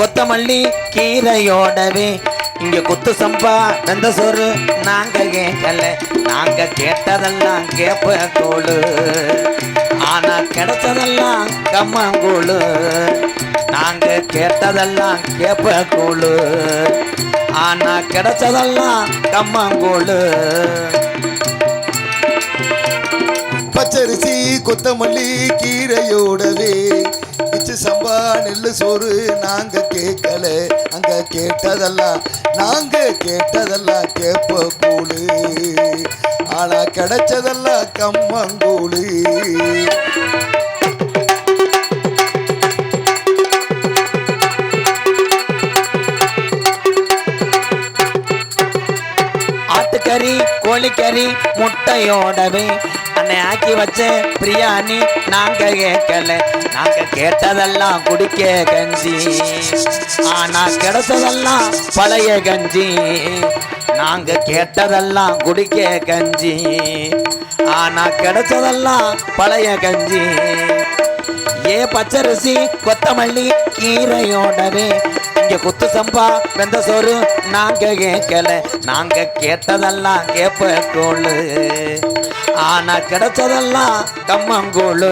கொத்தமல்லி கீரையோடவே. இங்க குத்து சம்பா வெந்த சோறு நாங்க கேட்கல நாங்க கேட்டதெல்லாம் கேப்ப கூழு ஆனா கிடைச்சதெல்லாம் கம்மங்கூழு. நாங்க கேட்டதெல்லாம் கேப்ப கூழு ஆனா கிடைச்சதெல்லாம் கம்மங்கூழு. பச்சரிசி கொத்தமல்லி கீரையோடவே. இச்சு நெல்லு சோறு நாங்க கேட்கல. அங்க கேட்டதெல்லாம் நாங்க கேட்டதெல்லாம் கேப்ப கூழு ஆனா கிடைச்சதெல்லாம் கம்மங்கூழு. ஆட்டுக்கறி கோழிக்கறி முட்டையோடவே அன்னை ஆக்கி வச்ச பிரியாணி நாங்க கேட்கல. நாங்க கேட்டதெல்லாம் குடிக்க கஞ்சி. ஆனா கிடைச்சதெல்லாம் பழைய கஞ்சி. நாங்க கேட்டதெல்லாம் குடிக்க கஞ்சி. ஆனா கிடைச்சதெல்லாம் பழைய கஞ்சி. ஏ பச்சரிசி கொத்தமல்லி கீரையோடவே இங்க குத்து சம்பா வெந்த சோறு நாங்க கேட்கல. நாங்க கேட்டதெல்லாம் கேப்ப கூழு ஆனா கிடைச்சதெல்லாம் கம்மங்கூழு.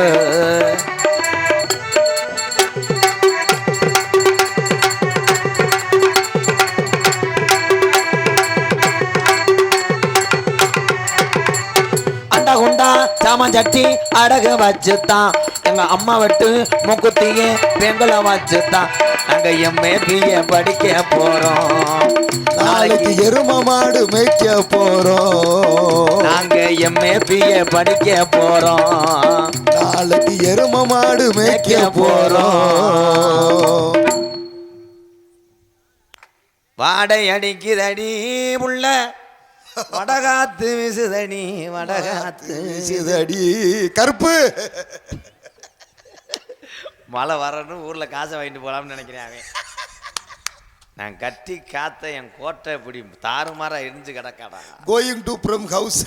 அண்டா குண்டா சாமான் சட்டி அடகு வச்சுத்தான். எங்க அம்மா விட்டு மூக்குத்திய பெண்களை வச்சுத்தான். நாங்க எம்ஏ பிஏ படிக்க போறோம். நாளைக்கு எரும மாடு மேய்க்க போறோம். நாங்க எம்ஏ பிஏ படிக்க போறோம். நாளைக்கு எரும மாடு மேய்க்க போறோம். வாடை அடிக்குதடி உள்ள வடகாத்து விசுதடி வடகாத்து சிதடி கருப்பு. மழை வரணும் ஊர்ல காசை வாங்கிட்டு போலாம்னு நினைக்கிறேன் அவன். நான் கட்டி காத்த என் கோட்டை இப்படி தாறுமாறா இடிஞ்சு கிடக்காடா. கோயிங் டு ஃப்ரம் ஹவுஸ்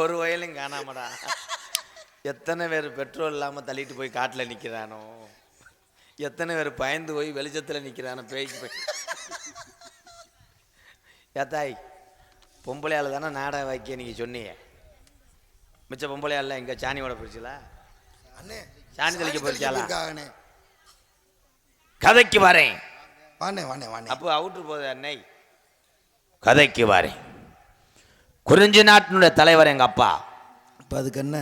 ஒரு வயலும் காணாமடா. எத்தனை பேர் பெட்ரோல் இல்லாமல் தள்ளிட்டு போய் காட்டில் நிற்கிறானோ எத்தனை பேர் பயந்து போய் வெளிச்சத்தில் நிற்கிறானோ பேய்க்கு போய். ஏத்தாய் பொம்பளையால் தானே நாடகம் வைக்க நீங்கள் சொன்னீங்க. மிச்ச பொம்பளையால் இங்கே சாணியோட போயிடுச்சுலா அண்ணே சாணி தெளிக்க இருக்காங்கண்ணே கதைக்கு வரேன். வாண்ணே வாண்ணே வாண்ணே. அப்போ அவுட்ரு போகுது அன்னை. கதைக்கு வரேன். குறிஞ்சி நாட்டினுடைய தலைவர் எங்கள் அப்பா? இப்போ அதுக்கு என்ன?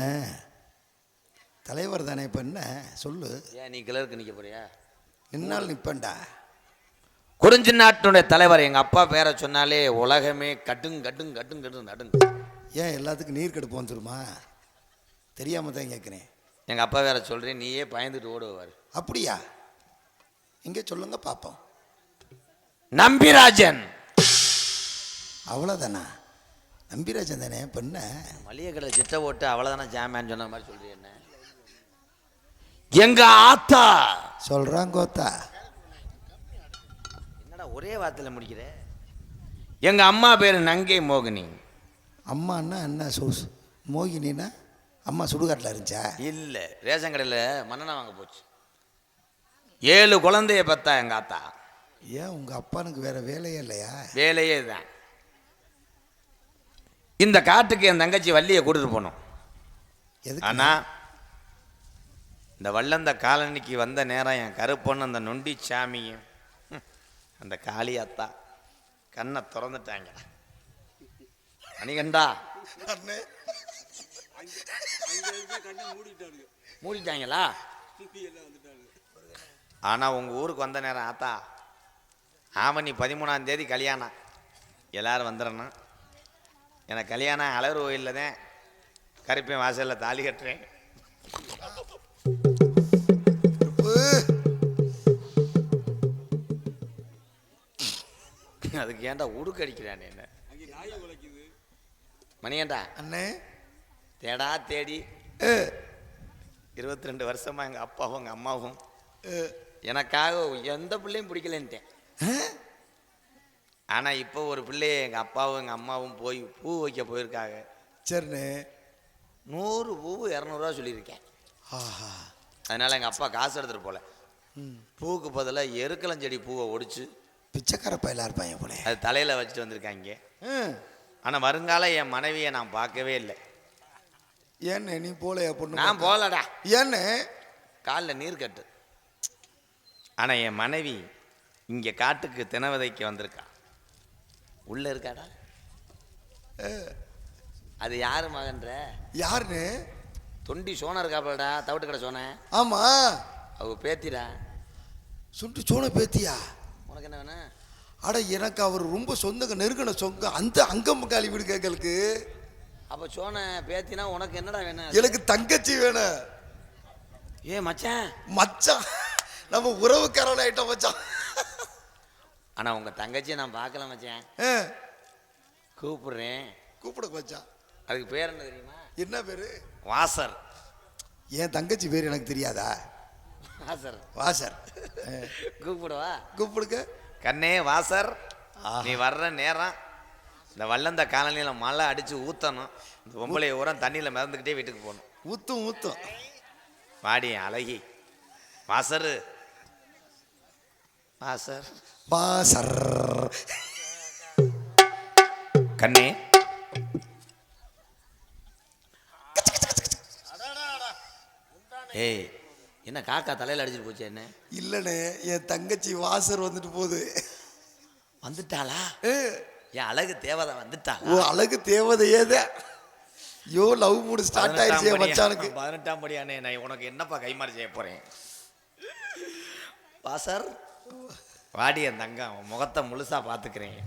தலைவர் தானே இப்போ என்ன? சொல்லு. ஏன் நீ கிளருக்கு நிற்க போறியா? நின்னால் நிப்பேன்டா. குறிஞ்சி நாட்டினுடைய தலைவர் எங்கள் அப்பா பேரை சொன்னாலே உலகமே கட்டுங் கட்டுங் கட்டுங் கட்டு நடுங்க ஏன் எல்லாத்துக்கும் நீர் கடுப்பு வந்துருமா தெரியாம தான் கேட்குறேன். எங்கள் அப்பா வேற சொல்கிறேன் நீயே பயந்துட்டு ஓடுவார் அப்படியா? எங்கே சொல்லுங்க பார்ப்போம் நம்பிராஜன். அவ்வளோதானா நம்பிராஜன் தானே என்ன மளிகை கடை சிட்ட ஓட்டு அவ்வளோதானே ஜாமேன்னு சொன்ன மாதிரி சொல்கிறீ என்ன? எங்க ஆத்தா. சொல்கிறான் கோத்தா. என்னடா ஒரே வார்த்தையில் முடிக்கிற? எங்க அம்மா பேர் நங்கை மோகினி. அம்மான்னா என்ன சோஸ்? மோகினின்னா அம்மா சுடுகாட்டில் இருந்துச்சா? இல்லை ரேஷன் கடையில் மண்ணெண்ணெய் வாங்க போச்சு. ஏழு குழந்தைய பெத்தா எங்க ஆத்தா ஏன் உங்கள் அப்பானுக்கு வேற வேலையே இல்லையா? வேலையே தான் இந்த காட்டுக்கு என் தங்கச்சி வள்ளியை கூட்டிட்டு போனோம் எதுக்கு? ஆனா இந்த வல்லந்த காலனிக்கு வந்த நேரம் என் கருப்பொண்ணு அந்த நொண்டி சாமியும் அந்த காளியாத்தா கண்ணை திறந்துட்டாங்க. மணிகண்டா. மூடிட்டாங்களா? ஆனா உங்க ஊருக்கு வந்த நேரம் ஆத்தா ஆவணி பதிமூணாம் தேதி கல்யாணம். எல்லாரும் வந்துடணும். எனக்கு கல்யாணம் அழகு கோயிலில் தான் கருப்பேன் வாசலில் தாலி கட்டுறேன். அதுக்கு ஏன்டா உடுக்கு அடிக்கிறானே என்ன? மணியண்டா அண்ணே. தேடா தேடி. இருபத்தி ரெண்டு வருஷமா எங்கள் அப்பாவும் எங்கள் அம்மாவும். எனக்காக எந்த பிள்ளையும் பிடிக்கலன்ட்டேன். ஆனால் இப்போ ஒரு பிள்ளைய எங்கள் அப்பாவும் எங்கள் அம்மாவும் போய் பூ வைக்க போயிருக்காங்க. சரிண்ணே. நூறு பூவு இரநூறுவா சொல்லியிருக்கேன். ஆஹா. அதனால எங்கள் அப்பா காசு எடுத்துகிட்டு போகல பூவுக்கு பதிலாக எருக்கலஞ்செடி பூவை ஒடிச்சு. பிச்சைக்கார பயலா இருப்பாங்க போல அது தலையில் வச்சுட்டு வந்திருக்காங்க. ஆனால் வருங்கால என் மனைவியை நான் பார்க்கவே இல்லை. ஏன்னு நீ போலையா பொண்ணு நான் போகலடா ஏன்னு காலில் நீர் கட்டு. ஆனால் என் மனைவி இங்கே காட்டுக்கு தினவதைக்கு வந்திருக்கா. உள்ளே இருக்காடா? அது யாரு மகன்ற? யாருன்னு? தொண்டி சோனா இருக்காப்பலடா தவிட்டு கடை சோனேன் ஆமா. அவ பேத்திடா. சுண்டு சோன பேத்தியா? உனக்கு என்ன வேணும்? அட எனக்கு அவர் ரொம்ப சொந்தங்க நெருங்கின சொங்க அந்த அங்கம் காலி வீடு கேட்கலுக்கு அப்போ சோனை பேத்தினா உனக்கு என்னடா வேணும்? எனக்கு தங்கச்சி வேணும். ஏ மச்சான். மச்சான். நம்ம உறவுக்காரன் ஆயிட்டோம் மச்சான். ஆனால் உங்கள் தங்கச்சியை நான் பார்க்கல மச்சான். கூப்பிடுறேன். கூப்பிட மச்சான். அதுக்கு பேர் என்ன தெரியுமா? என்ன பேரு? வாசர். என் தங்கச்சி பேர் எனக்கு தெரியாதா? வாசர். வாசர். கூப்பிடுவா கூப்பிடுங்க. கண்ணே வாசர். நீ வர்ற நேரம் இந்த வல்லந்த காலனியில் மழை அடித்து ஊற்றணும் இந்த பொம்பளை ஊரம் தண்ணியில் மிதந்துக்கிட்டே வீட்டுக்கு போகணும். ஊத்தும் ஊத்தும். வாடி அழகி. வாசரு. வாசர். வாசர். கண்ணே. ஏய் என்ன காக்கா தலையில் அடிச்சிட்டு போச்சு என்ன? இல்லைண்ணே என் தங்கச்சி வாசர் வந்துட்டு போகுது. வந்துட்டாளா? ஏ, என் அழகு தேவதை வந்துட்டாளா? ஓ அழகு தேவதையே தான் ஐயோ லவ் மூடு ஸ்டார்ட் ஆயிடுச்சு மச்சானுக்கு. பதினெட்டாம் படியானே நான் உனக்கு என்னப்பா கைமாறி செய்ய போறேன்? வாசர் வாடி என் தங்கம். முகத்தை முழுசா பாத்துக்கிறேன்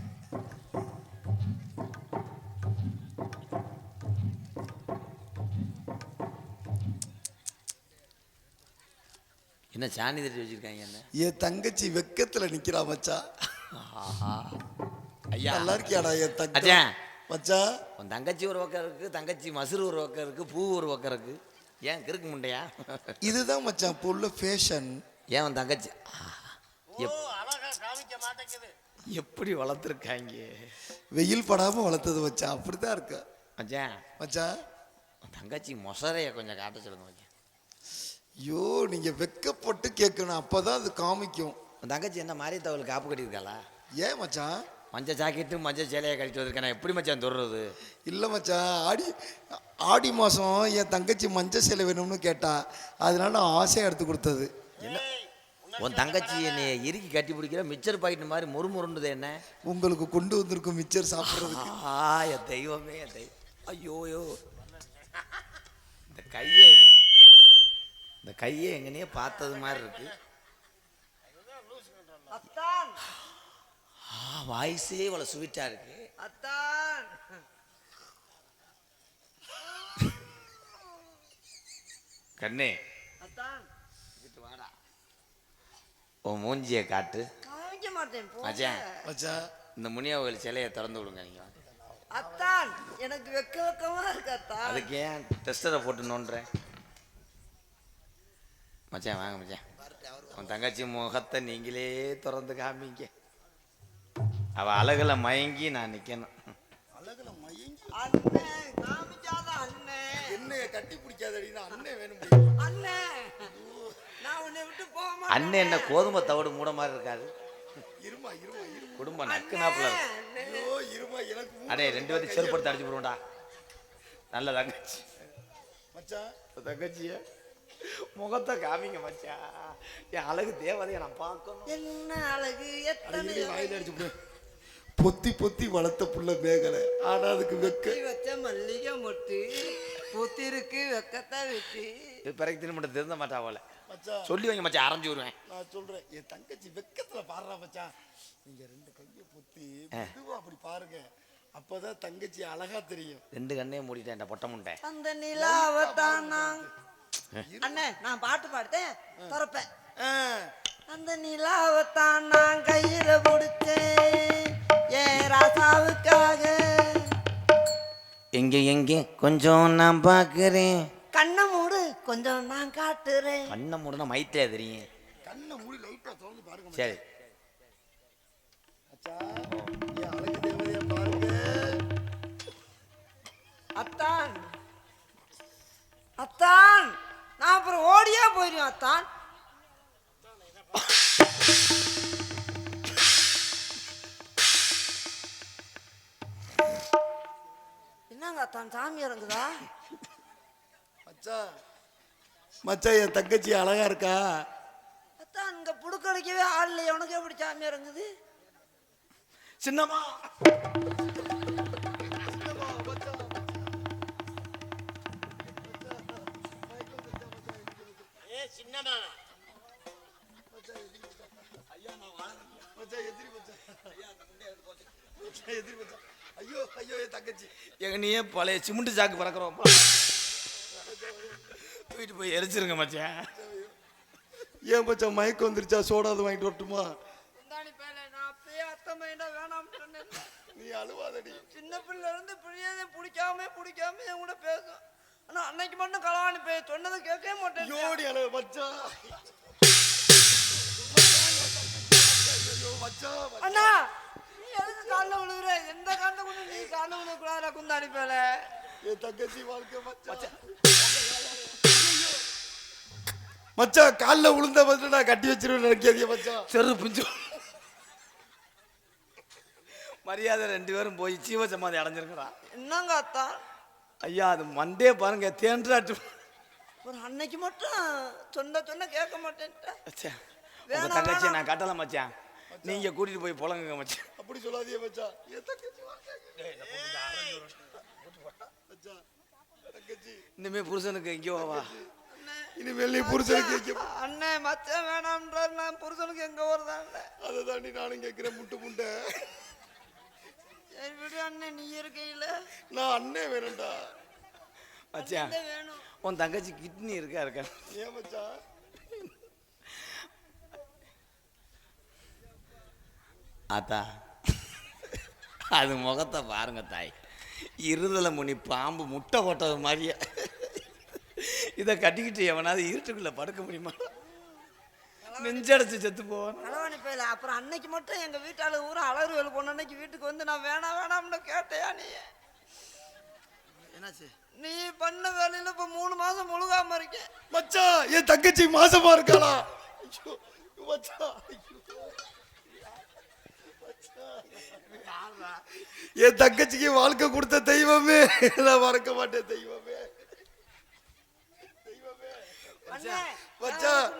என்ன சாணி தட்டி வச்சிருக்காங்க என்ன? என் தங்கச்சி வெக்கத்துல நிக்கிறா மச்சான் ஆஹா. ஐயா. நல்லா இருக்கியாடா என் தங்கச்சி மச்சான். உன் தங்கச்சி ஒரு பக்கம் இருக்கு தங்கச்சி மசுறு ஒரு பக்கம் இருக்கு பூ ஒரு பக்கம் இருக்கு. ஏன் கிறுக்கு முண்டையா? இதுதான் மச்சான் இப்போ உள்ள ஃபேஷன் ஏன் உன் தங்கச்சி? எப்படி வளர்த்துருக்காங்க வெயில் படாம வளர்த்தது மச்சான் அப்படிதான் இருக்கு. மச்சான். மச்சான் தங்கச்சி மொசரைய கொஞ்சம் காட்ட சொல்லுங்க மச்சான். ஐயோ நீங்க வெக்கப்பட்டு கேட்கணும் அப்பதான் அது காமிக்கும். தங்கச்சி என்ன மாதிரி தவள் காப்பு கட்டியிருக்காளா? ஏன் மச்சான்? மஞ்சள் ஜாக்கெட்டு மஞ்சள் சேலையை கட்டிட்டு வந்திருக்கேன். நான் எப்படி மச்சான் தொடுறது? இல்லை மச்சான் ஆடி ஆடி மாதம் என் தங்கச்சி மஞ்சள் சேலை வேணும்னு கேட்டா அதனால நான் ஆசையாக எடுத்து கொடுத்தது. என்ன? உன் தங்கச்சி என்னை இறுக்கி கட்டி பிடிக்கிற மிச்சர் பாக்கெட் மாதிரி முறுமுறுன்றது என்ன? உங்களுக்கு கொண்டு வந்திருக்கும் மிச்சர் சாப்பிட்றதுக்கு. ஆ என் தெய்வமே என் தெய்வம் ஐயோயோ. இந்த கையை இந்த கையை எங்கனையே பார்த்தது மாதிரி இருக்கு. வாய்ஸே இவ்வளோ ஸ்வீட்டாக இருக்கு. அத்தான். கண்ணே. அத்தான். வாடா. உன் மூஞ்சியை காட்டு. காமிக்க மாட்டேன். மச்சான். மச்சான் இந்த முனியவர்கள் சிலையை திறந்து விடுங்க நீங்கள் அத்தான். எனக்கு வெக்க வெக்கமா இருக்கு அத்தான். அதுக்கு ஏன் டெஸ்டரை போட்டு நோண்டுறேன் மச்சான் வாங்க மச்சான். உன் தங்கச்சி முகத்தை நீங்களே திறந்து காமிங்க. அவ அழகுல மயங்கி நான் நிக்கணும். அண்ணன் காமிக்காத அண்ணன் என்ன கட்டி பிடிக்காதடினா அண்ணன் வேணும் அண்ணன் நான் உன்னை விட்டு போக மாட்டேன். அண்ணன் என்ன கோதுமை தவிடு மூட மாதிரி இருக்காது இருமா இருமா இருமா. குடும்பம் நக்கு நாப்புல இருக்கும் அண்ணன். ஐயோ இருமா எனக்கு அடே ரெண்டு பேரும் செருப்படுத்த அடிச்சு போடுவோம்டா. நல்ல தங்கச்சி. மச்சான் தங்கச்சிய முகத்தை காமிங்க மச்சான் என் அழகு தேவதையை நான் பார்க்கணும். என்ன அழகு? எத்தனை வாயில அடிச்சு பொத்தி பொத்தி வளர்த்த புள்ள மேகலை. ஆனா அதுக்கு வெக்க. வச்ச மல்லிகை மொட்டு புத்திருக்கு வெக்கத்தை வச்சு. பிறகு திரும்ப திருந்த மாட்டா போல மச்சான். சொல்லி வைங்க மச்சான் அரைஞ்சு விடுவேன். நான் சொல்றேன் என் தங்கச்சி வெக்கத்துல பாடுறா மச்சான். நீங்க ரெண்டு கையை பொத்தி மெதுவா அப்படி பாருங்க. அப்பதான் தங்கச்சி அழகா தெரியும். ரெண்டு கண்ணையும் மூடிட்டேன் இந்த பொட்டை முண்டை. அந்த நிலாவத்தான் நான் அண்ணே நான் பாட்டு பாடுத்தேன் திறப்பேன். ஆ, அந்த நிலாவத்தான் நான் கையில பிடிச்சேன். ஏன் ராசாவுக்காக எங்க எங்க? கொஞ்சம் நான் பார்க்குறேன். கண்ணை மூடு கொஞ்சம் நான் காட்டுறேன். கண்ணை மூடனா மைத்திலே தெரியும். கண்ணை மூடி லைட்டா திறந்து பாருங்க. சரி. என் அழகு தேவதைய பாருங்க. அத்தான். அத்தான். நான் அப்புறம் ஓடியே போயிடுவேன் அத்தான். மச்சான் என் தங்கச்சி அழகா இருக்கா? அத்தான் இங்க புடுக்கடிக்கவே ஆள் இல்லையே. உனக்கு எப்படி சாமி இறங்குது சின்னம்மா. மச்சான், எதிரி மச்சான். மச்சான், எதிரி மச்சான். ஐயோ ஐயோ என் தங்கச்சி. எங்க நீயே பழைய சிமெண்ட் சாக்கு பறக்கிறோம் தூக்கிட்டு போய் எரிச்சிருங்க மச்சான். ஏன் மச்சான் மயக்கம் வந்துருச்சா? சோடாது வாங்கிட்டு வரட்டுமா? நீ அழுவாதடி. சின்ன பிள்ளை இருந்து பிள்ளையதை பிடிக்காம பிடிக்காம என் கூட பேசும். ஆனா அன்னைக்கு மட்டும் களவாணி போய் சொன்னதை கேட்கவே மாட்டேன். யோடி அழகு மச்சான். ஐயோ மச்சான் மச்சான். அண்ணா நீ எதுக்கு காலில் விழுகுற? எந்த காலில் கொண்டு நீ காலில் விழுக்கூடாத குந்தாணி பேல. என் தங்கச்சி வாழ்க்கை மச்சான். மச்சான் கால்ல விழுந்த வந்து நான் கட்டி வச்சிருவேன் நினைக்காதீங்க மச்சான் செரு பிஞ்சு. மரியாதை ரெண்டு பேரும் போய் சீவ சமாதி அடைஞ்சிருக்கிறா என்னங்க அத்தா? ஐயா அது மண்டே பாருங்க தேன்றாட்டு. ஒரு அன்னைக்கு மட்டும் சொன்ன சொன்ன கேட்க மச்சான், உங்க வேணாம். நான் கட்டல மச்சான் நீங்க கூட்டிட்டு போய் புலங்குங்க மச்சான் அப்படி சொல்லாதீங்க மச்சான் தங்கச்சி தங்கச்சி. இனிமே புருஷனுக்கு எங்கேயோ வா. இனிமேல் நீ புருஷனுக்கு அண்ணே மச்சான் வேணாம்ன்றார். நான் புருஷனுக்கு எங்க வருதான் அதை தாண்டி நானும் கேட்கிறேன் முட்டு முண்டை சரி விடு அண்ணே நீ இருக்கையில. நான் அண்ணன் வேணும்டா. மச்சான் அண்ணே வேணும். உன் தங்கச்சி கிட்னி இருக்கா இருக்கா? ஏன் மச்சான்? ஆத்தா அது முகத்தை பாருங்க தாய். இருதலை முனி பாம்பு முட்டை போட்டது மாதிரியே. இதை கட்டிக்கிட்டு எவனாவது இருட்டுக்குள்ள படுக்க முடியுமா? நெஞ்சடைச்சு செத்து போவான். களவாணி போயில அப்புறம் அன்னைக்கு மட்டும் எங்க வீட்டாளு ஊர் அலறு வேலை போன அன்னைக்கு வீட்டுக்கு வந்து நான் வேணாம் வேணாம்னு கேட்டையா நீ? என்னாச்சு? நீ பண்ண வேலையில இப்ப மூணு மாசம் முழுகாம இருக்கேன் மச்சான் என் தங்கச்சி மாசமா இருக்காளா? ஐயோ மச்சான் ஐயோ. மச்சான். என் தங்கச்சிக்கு வாழ்க்கை கொடுத்த தெய்வமே. நான் மறக்க மாட்டேன் தெய்வமே. அண்ணே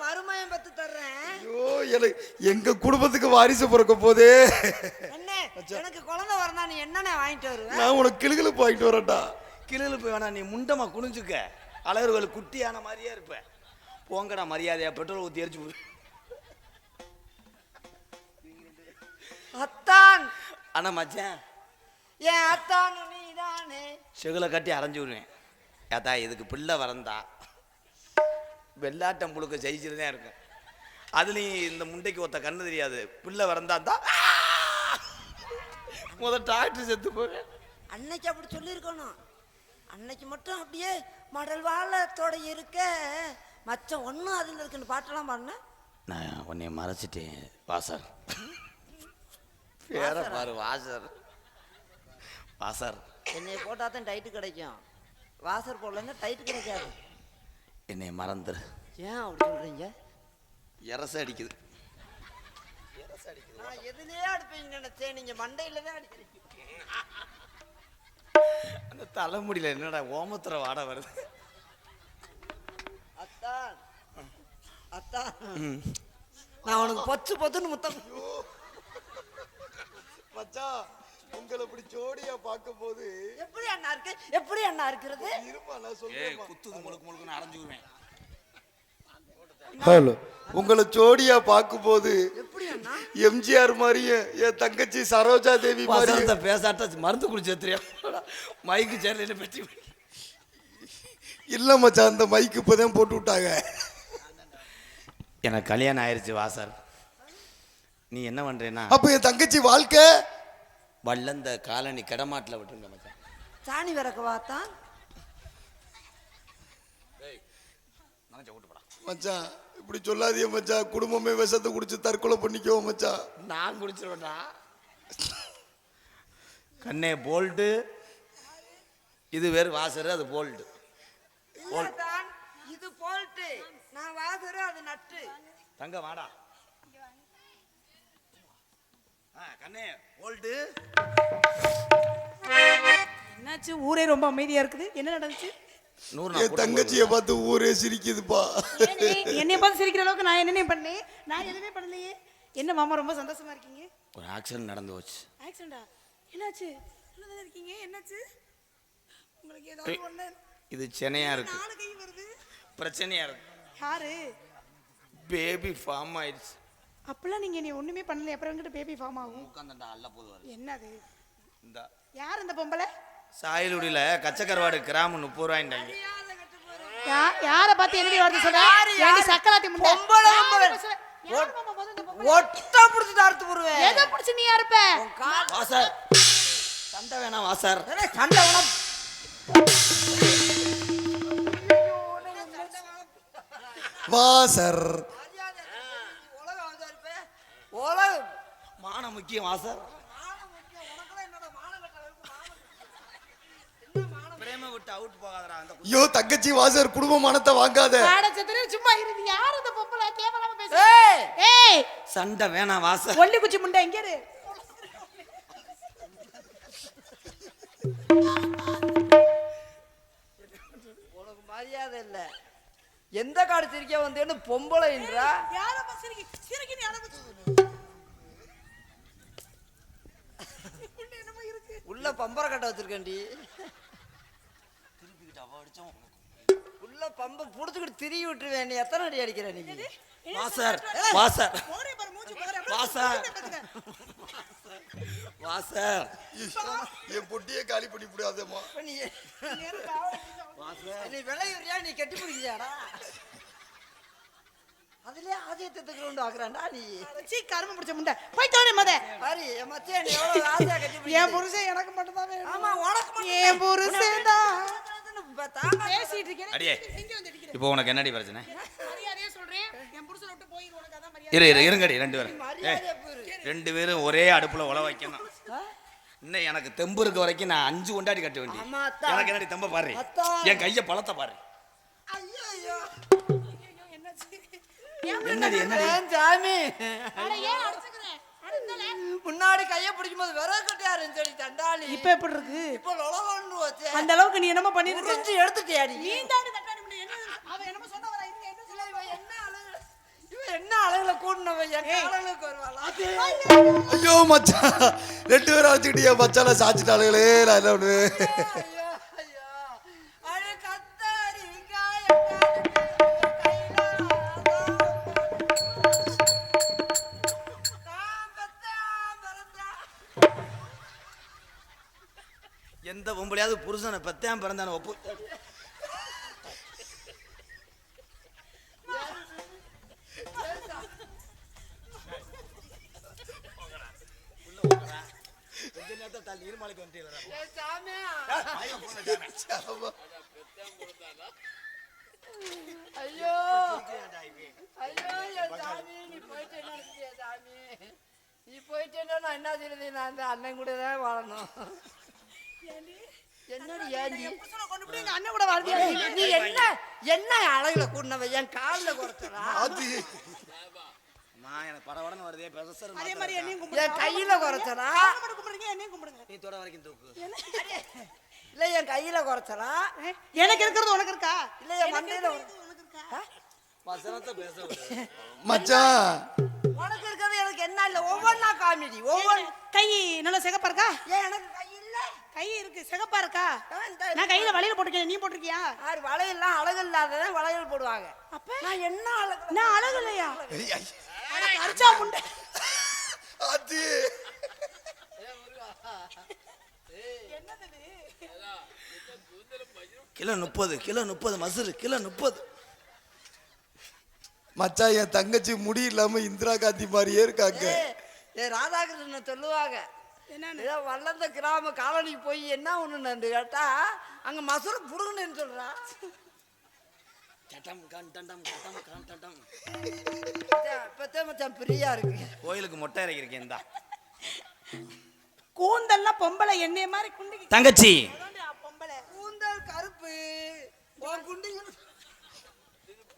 மருமயம் பத்து தர்றேன். ஐயோ எனக்கு எங்க குடும்பத்துக்கு வாரிசு பிறக்க போதே. அண்ணே எனக்கு குழந்தை வரனா நீ என்னண்ணே வாங்கிட்டு வருவ? நான் உனக்கு கிளுகிழு போயிட்டு வரேன்டா. கிளியில் போய் வேணா நீ முண்டமா குனிஞ்சுக்க. அழகர்கள் குட்டியான மாதிரியே இருப்ப. போங்கடா மரியாதையா பெட்ரோல் ஊற்றி எரிச்சு போடு. அத்தான். ஆனா மச்சான். என் அத்தான் நீதானே. செகுலை கட்டி அரைஞ்சு விடுவேன். ஏத்தா இதுக்கு பிள்ளை வரந்தா. வெள்ளாட்டம் புழுக்க ஜெயிச்சுட்டு தான் இருக்கும் அதுலேயும் இந்த முண்டைக்கு ஒத்த கண்ணு தெரியாது. பிள்ளை வரந்தா தான் முத டாக்டர் செத்து போவேன். அன்னைக்கு அப்படி சொல்லியிருக்கணும். அன்னைக்கு மட்டும் அப்படியே மடல் வாழத்தோட இருக்க. மச்சம் ஒன்றும் அதில் இருக்குன்னு பாட்டெல்லாம் பாருண்ணே நான் உன்னை மறைச்சிட்டேன் வாசர். பேர பாரு வாசர். வாசர். என்னைய போட்டால் தான் டைட்டு கிடைக்கும். வாசர் போடலன்னா டைட்டு கிடைக்காது. என்னை மறந்துரு. ஏன் அப்படி சொல்கிறீங்க இரச அடிக்குது. நான் எதுலயே அடிப்பீங்க நினைச்சேன். நீங்கள் மண்டையில் தான் அடிக்கிறீங்க. அந்த தலைமுடியில என்னடா ஓமத்துற வாடை வருது? அத்தான். அத்தான். நான் உனக்கு பொச்சு பொத்துன்னு முத்தம். மச்சான். உங்களை இப்படி ஜோடியா பார்க்கும் போது எப்படி அண்ணா இருக்கு? எப்படி அண்ணா இருக்கிறது? இருமா நான் சொல்றேன் குத்துது முழுக்கு முழுக்குன்னு அரைஞ்சுக்குவேன். ஹலோ உங்களை ஜோடியா பார்க்கும்போது எப்படி அண்ணா? எம்ஜிஆர் மாதிரியும் என் தங்கச்சி சரோஜா தேவி மாதிரியும் வசந்த பேசாட்ட மருந்து குடிச்சு தெரியா மைக்கு சேர்ல பெட்டி இல்ல மச்சான் அந்த மைக்கு இப்பதான் போட்டு விட்டாங்க. எனக்கு கல்யாணம் ஆயிருச்சு வாசர் நீ என்ன பண்றேன்னா? அப்ப என் தங்கச்சி வாழ்க்கை? வல்லந்த காலனி கிடமாட்டில் விட்டுருங்க மச்சான். சாணி விறக்கவா தான் நினைச்ச விட்டு போடா. மச்சான் இப்படி சொல்லாதீங்க மச்சான். குடும்பமே விஷத்தை குடிச்சு தற்கொலை பண்ணிக்கோ மச்சான். நான் குடிச்சிருவேன்டா. கண்ணே போல்டு இது வேறு வாசரு அது போல்டு இல்ல தான் இது போல்ட்டு நான் வாசரு அது நட்டு. தங்க வாடா. கண்ணே போல்டு என்னாச்சு? ஊரே ரொம்ப அமைதியா இருக்குது. என்ன நடந்துச்சு? என் தங்கச்சியை பார்த்து ஊரே சிரிக்குதுப்பா. என்னைய பார்த்து சிரிக்கிற அளவுக்கு நான் என்னென்ன பண்ணேன் நான் எதுவுமே பண்ணலையே. என்ன மாமா ரொம்ப சந்தோஷமா இருக்கீங்க? ஒரு ஆக்சிடென்ட் நடந்து போச்சு. ஆக்சிடென்டா என்னாச்சு? நல்லதா இருக்கீங்க. என்னாச்சு? உங்களுக்கு ஏதாவது ஒண்ணு? இது சென்னையா இருக்கு. நாலு கை வருது? பிரச்சனையா இருக்கு. யாரு? பேபி ஃபார்ம் ஆயிடுச்சு. அப்பெல்லாம் நீங்க நீ ஒண்ணுமே பண்ணல அப்புறம் எங்கிட்ட பேபி ஃபார்ம் ஆகும். உட்காந்துட்டா அல்ல போதுவாரு என்னது? இந்த யார் இந்த பொம்பளை? சாயலுடியில் கச்சக்கருவாடு கிராம் முப்பது ரூபாய்ண்டாங்க யா- யார பார்த்து என்னடி வார்த்தை சொல்ற? ஏண்டி சக்கராத்தி முண்டை? பொம்பளை, யாரு? யாரு? ஒட்டா பிடிச்சிட்டு அறுத்து போடுவேன். எதை புடிச்சு நீ இருப்ப கால் வாசார். சண்டை வேணாம் வாசார். சண்டை உனக்கு வாசர் உலகம் வந்து இருப்பேன் உலகம் மானம் முக்கியம் வாசார் பிரேம விட்டு அவுட் போகாதடா அந்த ஐயோ தங்கச்சி வாசர் குடும்ப மனத்தை வாங்காத சும்மா இருந்து யார் இந்த பொம்பளை? தேவலாம பேச ஏய்! சண்டை வேணாம் வாசார் ஒல்லி குச்சி முண்டை எங்க இரு. உனக்கு மரியாதை இல்ல. எந்த காடு சிரிக்க வந்தேன்னு பொம்பளைன்றா யார சிரிக்கி? நீ யார என்னமோ இருக்கு உள்ள பம்பர கட்ட வச்சிருக்கேன்டி. உள்ள பம்ப புடிச்சுக்கிட்டு திரிவி விட்டுருவேன். நீ எத்தனை அடி அடிக்கிற நீ வாசார் வாசார். போறே பாரு மூஞ்சி போறே வாசார். வாசார். என் பொட்டியே காலி பண்ணி விடாதேம்மா. இப்ப நீ நீ விளையுறியா நீ கட்டி பிடிக்கிறியாடா? நீ. சீ கரும பிடிச்ச முண்டை. போய் மத. என் மச்சான் நீ எவ்வளவு ஆசையா கட்டி என் பிடிக்கிற. புருஷன் எனக்கு மட்டும் தான் ஆமா உனக்கு மட்டும் என் புருஷன் தான். இப்ப பேசிட்டு இருக்கேன். அடியே உனக்கு என்னடி பிரச்சனை? மரியாதையா சொல்றேன். என் புருஷன் விட்டு போயிரு உனக்கு அதான் மரியாதை. இரு இரு இருங்கடி ரெண்டு பேரும். ரெண்டு பேரும் ஒரே அடுப்புல உழ வைக்கணும்? இன்னும் எனக்கு தெம்பு இருக்க வரைக்கும் நான் அஞ்சு கொண்டாடி கட்ட வேண்டிய. எனக்கு என்னடி தெம்ப பாரு. என் கைய பழத்தை பாரு. என்னடி என்னடி? ஏன் சாமி? அட ஏன் அடிச்சுக்கிறேன் அடுத்தாலே முன்னாடி கைய பிடிக்கும் போது விரல் கட்டியா இருந்துச்சு தண்டாளி இப்ப எப்படி இருக்கு? இப்போ லொலகொண்டு வச்சு அந்த அளவுக்கு நீ என்னமோ பண்ணிருக்க உறிஞ்சு எடுத்துட்டியாடி. நீ தாண்டி தக்காளி முண்டை என்ன அவ என்னமோ சொன்ன வரா என்ன இவன் என்ன அழகு? இவன் என்ன அழகுல கூடினவன் என் அழகுக்கு வருவாளா? ஐயோ மச்சான். ரெண்டு பேரும் வச்சுக்கிட்டு என் மச்சால சாச்சிட்டாளுகளே நான் என்ன பண்ணுவேன்? எந்த பொம்பளையாவது புருஷனை பத்தாம் பிறந்தான ஒப்பு. இருமலைக்கு. ஐயோ ஐயோ சாமி நீ போயிட்டு என்ன சாமி? நீ போயிட்டேன்னா நான் என்ன செய்யறது? நான் அந்த அண்ணன் கூட தான் வாழணும் என்னடி அண்ணன் கூட வாழ்வியா நீ என்ன என்ன அழகுல கூடினவ? என் காலில் குறைச்சரா அது அம்மா எனக்கு படவடன்னு வருதே பெருசர் அதே மாதிரி என்னையும் கும்பிடுங்க. என் கையில மட்டும் கும்பிடுங்க என்னையும் கும்பிடுங்க. நீ தொட வரைக்கும் தூக்கு. இல்ல என் கையில குறைச்சரா எனக்கு இருக்கிறது உனக்கு இருக்கா? இல்ல என் மண்டையில ஒரு- உனக்கு இருக்கா? வசனத்தை பேச விடு. மச்சான் உனக்கு இருக்கிறது எனக்கு என்ன இல்ல? ஒவ்வொன்னா காமெடி ஒவ்வொரு கை நல்லா சிகப்பா இருக்கா? ஏன் எனக்கு கை கை இருக்கு சிகப்பா இருக்கா? நான் கையில வளையல் போட்டிருக்கேன் நீ போட்டிருக்கியா? யார் வளையல்லாம் அழகு இல்லாதவன் வளையல் போடுவாங்க. அப்ப? நான் என்ன அழகு நான் அழகு இல்லையா. அரிச்சா முண்டை. அது கிலோ முப்பது கிலோ முப்பது மசுரு கிலோ முப்பது. மச்சான் என் தங்கச்சி முடி இல்லாம இந்திரா காந்தி மாதிரியே இருக்காங்க. ஏய், ஏய் ராதாகிருஷ்ணன் சொல்லுவாங்க. ஏதோ வளர்ந்த கிராம காலனிக்கு போய் என்ன ஒண்ணு கேட்டா அங்க மசுர புடுங்கன்னு சொல்றா. டட்டம் கன் டட்டம் கட்டம் கன் டட்டம் இப்பத்தே மச்சான் பிரியா இருக்கு. கோயிலுக்கு மொட்டை இறக்கிருக்கேன் இந்தா. கூந்தல்லாம் பொம்பளை எண்ணெய் மாதிரி குண்டிக்கு தங்கச்சி. பொம்பளை. கூந்தல் கருப்பு. உன் குண்டி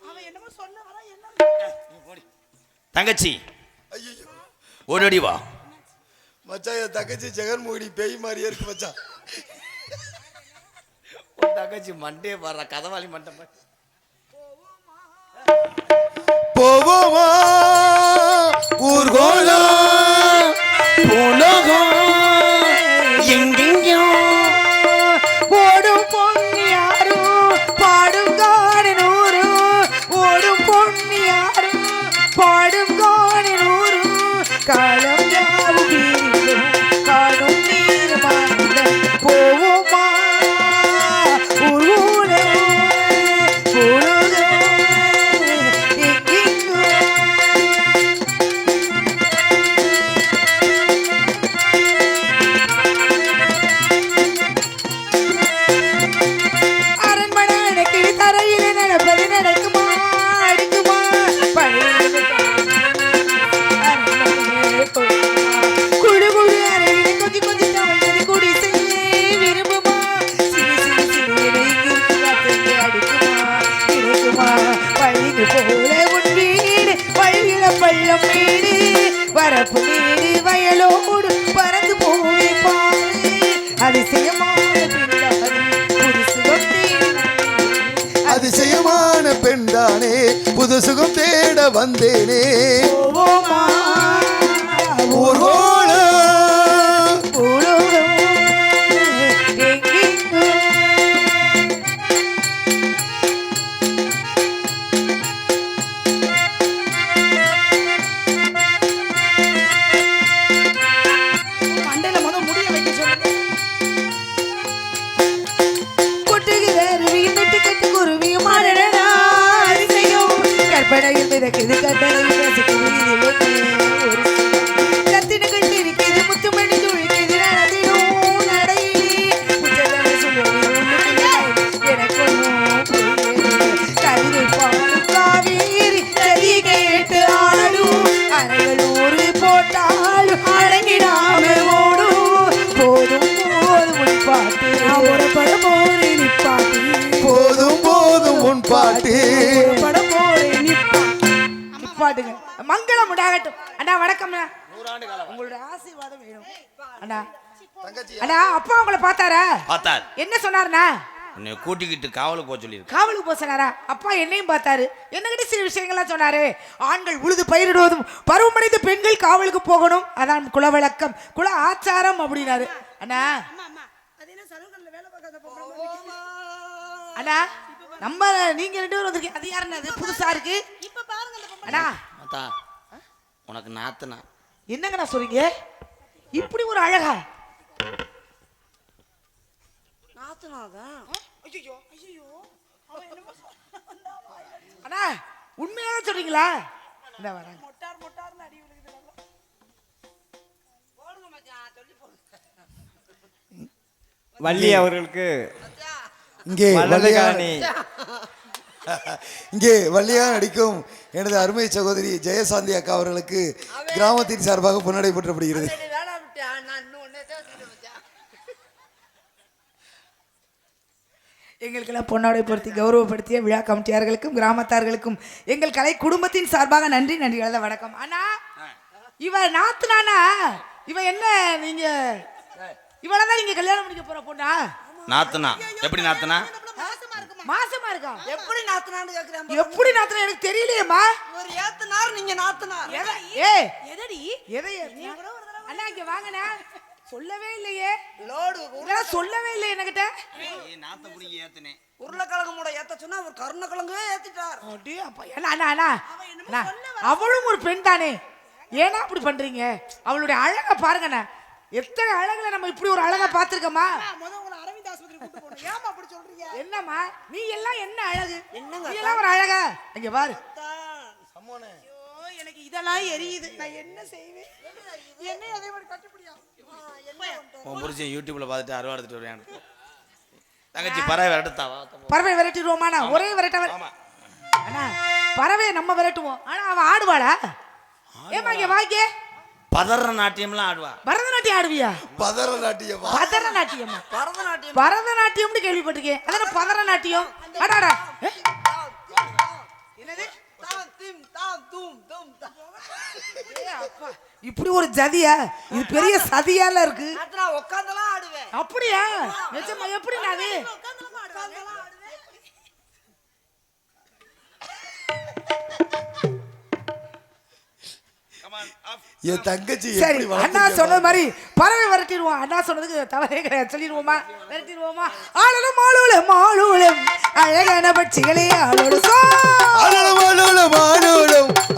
அவன் என்னமோ சொல்ல வரா என்ன தங்கச்சி. ஐயோ ஓடோடி வா. மச்சான் என் தங்கச்சி ஜெகன்மோகினி பேய் மாதிரியே இருக்கு மச்சான். உன் தங்கச்சி மண்டே பாடுற கதவாளி மண்டை மாதிரி. போவோமா? ஊர்கோலம் உலகம் எங்கெங்கோ ஓடும் பொன்னியாரும் பாடும் காணனூரும் ஓடும் பொன்னியாரும் பாடும் காணனூரும் காலம் அதிசயமான பெண்தானே புது சுகம் தேட வந்தேனே. போவோமா மிதக்குது கட்டளையில் ரசிக்குது இதில் ஒரு கத்தினங்கள் இருக்குது முத்துமணி துழிக்குது நடந்திடும் நடையிலே. முச்சதலை சொல்லுவது எனக்கு. கவிதை பாடும் காவேரி கதி கேட்டு ஆடும் அறைகள் ஊரு போட்டாலும் அடங்கிடாம ஓடும். போதும் போதும் உன் பாட்டு ஒரு படம் போரே நிப்பாட்டு போதும் போதும் உன் பாட்டு. நிப்பாட்டுங்க மங்களம் உண்டாகட்டும். அண்ணா வணக்கம் உங்களோட ஆசீர்வாதம் வேணும். அண்ணா. அண்ணா அப்பா உங்களை பார்த்தாரா? பார்த்தார். என்ன சொன்னாருண்ணா? உன்னை கூட்டிக்கிட்டு காவலுக்கு போக சொல்லியிருக்கு காவலுக்கு போக சொன்னாரா? அப்பா என்னையும் பார்த்தாரு. என்னகிட்ட சில விஷயங்கள்லாம் சொன்னாரு. ஆண்கள் உழுது பயிரிடுவதும் பருவமடைந்த பெண்கள் காவலுக்கு போகணும். அதான் குலவழக்கம் குல ஆச்சாரம் அப்படின்னாரு. அண்ணா. அண்ணா நம்ம நீங்க ரெண்டு பேரும் வந்திருக்கீங்க. அது யாருண்ணா அது? புதுசா இருக்கு? அண்ணா. அத்தா உனக்கு நாத்துனா. என்னங்கண்ணா சொல்றீங்க? இப்படி ஒரு அழகா? அண்ணா உண்மையாக சொல்றீங்களா? இந்த வராங்க வள்ளி அவர்களுக்கு இங்கே வலது வள்ளியா காணி இங்கே வள்ளியா நடிக்கும் எனது அருமை சகோதரி ஜெயசாந்தி அக்கா அவர்களுக்கு கிராமத்தின் சார்பாக பொன்னடை போற்றப்படுகிறது எங்களுக்கெல்லாம் பொன்னாடை பொருத்தி கௌரவப்படுத்திய விழா கமிட்டியார்களுக்கும் கிராமத்தார்களுக்கும் எங்கள் கலை குடும்பத்தின் சார்பாக நன்றி நன்றி கலந்த வணக்கம். அண்ணா இவ நாத்துனானா? இவ என்ன நீங்க? இவளதான் நீங்க கல்யாணம் பண்ணிக்க போற பொண்ணா? நாத்துனா. எப்படி நாத்துனா? மாசமா இருக்கா? எப்படி நாத்துனான்னு கேக்குறேன் எப்படி நாத்துனா எனக்கு தெரியலையேம்மா. ஒரு ஏத்துனார் நீங்க நாத்துனார். ஏய் எதடி? எதை? அண்ணா இங்க வாங்கண்ணா. சொல்லவே இல்லையே. லோடு இதெல்லாம் சொல்லவே இல்லை என்கிட்ட நாத்த பிடிக்க ஏத்துனேன் உருளைக்கிழங்கு மூட ஏத்த சொன்னா அவர் கருணக்கிழங்கு ஏத்திட்டார். அடே அப்பா அண்ணா அண்ணா அண்ணா. அண்ணா, அவளும் ஒரு பெண் தானே. ஏன்னா அப்படி பண்றீங்க? அவளுடைய அழகை பாருங்கண்ணா. எத்தனை அழகுல நம்ம இப்படி ஒரு அழகா பார்த்திருக்கோமா? என்னம்மா? நீ எல்லாம் என்ன அழகு? என்னங்க நீ எல்லாம் ஒரு அழகா. இங்க பாரு. எனக்கு இதெல்லாம் எரியுது. நான் என்ன செய்வேன்? என்ன அதே மாதிரி கட்டுப்படியா? உன் புரிச்சன் யூடியூப்ல பார்த்துட்டு அருவா எடுத்துட்டு வருவேன். தங்கச்சி பறவை விரட்டுத்தாவா பறவை விரட்டிடுவோமாண்ணா? ஒரே விரட்ட விர- ஆமா. அண்ணா பறவையை நம்ம விரட்டுவோம். ஆனா அவன் ஆடுவாளா? ஏமா இங்க வாங்க பதற நாட்டியம்லாம் ஆடுவா. பரதநாட்டியம் ஆடுவியா? பதரநாட்டியமா பரதநாட்டியமா பரதநாட்டியம். பரதநாட்டியம்னு கேள்விப்பட்டிருக்கேன். அதான பதரநாட்டியம் அடாடா? என்னது? ஏ அப்பா. இப்படி ஒரு ஜதியா? இது பெரிய சதியால இருக்கு. அப்படியா? நிஜமா எப்படி அது? என் தங்கச்சி சரி அண்ணா சொன்னது மாதிரி பறவை விரட்டிடுவோம். அண்ணா சொன்னதுக்கு தவறே கிடையாது. சொல்லிடுவோமா? விரட்டிடுவோமா? ஆளுல மாலுல மாலுல அழகான பட்சிகளே ஆளோட சோ. ஆளுல மாலுல மாலுல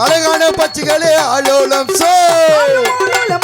அழகான பட்சிகளே ஆளோளம் சோ. மாலுல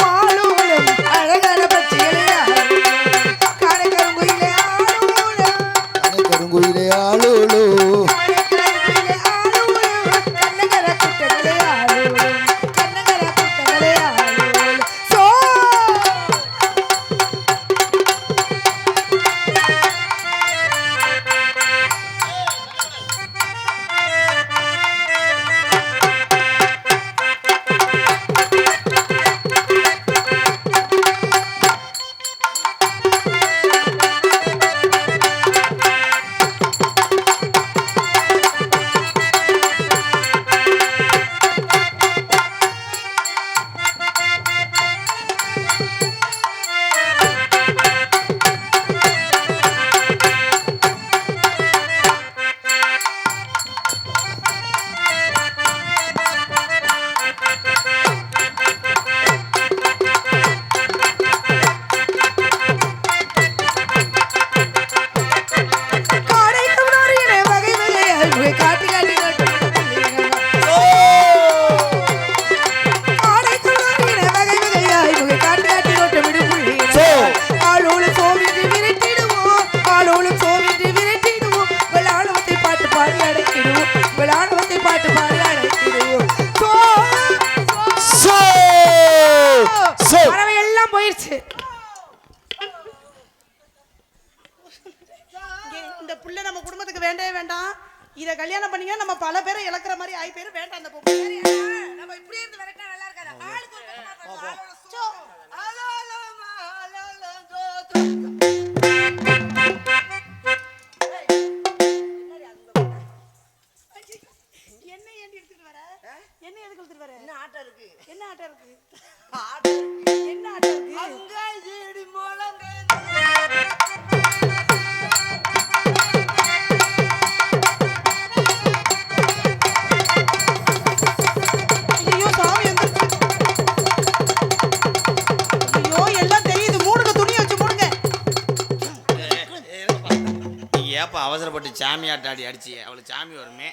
போட்டு சாமியாட்டாடி அடிச்சு. அவளுக்கு சாமி வருமே.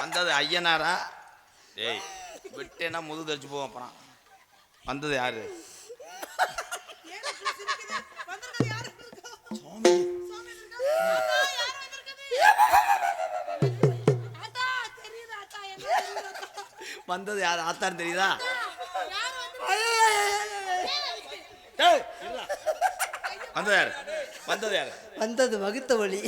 வந்தது ஐயனாரா? டேய் விட்டேன்னா முது தரிச்சு போவோம் அப்புறம். வந்தது யாரு? வந்தது யார்? ஆத்தான்னு தெரியுதா? வந்தது யார்? வந்தது யார்? வந்தது வகுத்த வழி.